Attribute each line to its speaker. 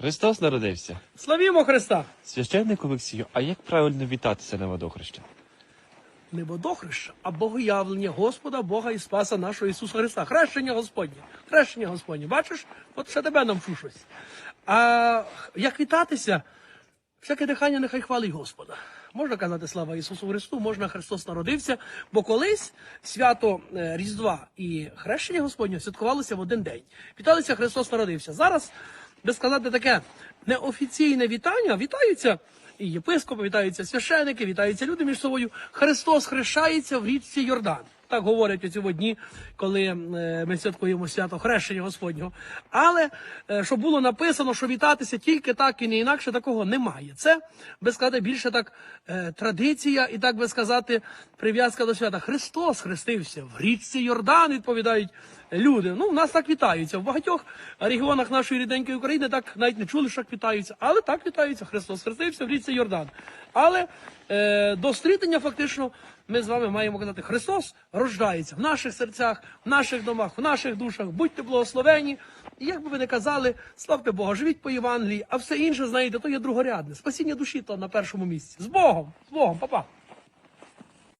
Speaker 1: Христос народився.
Speaker 2: Славімо Христа!
Speaker 1: Священник Олексію, а як правильно вітатися на водохреща?
Speaker 2: Не водохреща, а богоявлення Господа, Бога і Спаса нашого Ісуса Христа. Хрещення Господнє. Хрещення Господнє. Бачиш, от ще тебе навчу щось. А як вітатися? Всяке дихання нехай хвалить Господа. Можна казати слава Ісусу Христу, можна Христос народився, бо колись свято е, Різдва і хрещення Господнє святкувалося в один день. Віталися Христос народився. Зараз, би сказати, таке неофіційне вітання, вітаються і єпископи, вітаються священики, вітаються люди між собою. Христос хрещається в річці Йордан. Так говорять у ці дні, коли е, ми святкуємо свято хрещення Господнього. Але е, щоб було написано, що вітатися тільки так і не інакше, такого немає. Це, би сказати, більше так е, традиція і так би сказати, прив'язка до свята. Христос хрестився в річці Йордан, відповідають люди. Ну, в нас так вітаються. В багатьох регіонах нашої рідненької України так навіть не чули, що так вітаються, але так вітаються. Христос хрестився в річці Йордан. Але е, до стрітення фактично ми з вами маємо казати, Христос рождається в наших серцях, в наших домах, в наших душах. Будьте благословені. І як би ви не казали, славте Бога, живіть по Євангелії, а все інше, знаєте, то є другорядне. Спасіння душі то на першому місці. З Богом, з Богом, папа.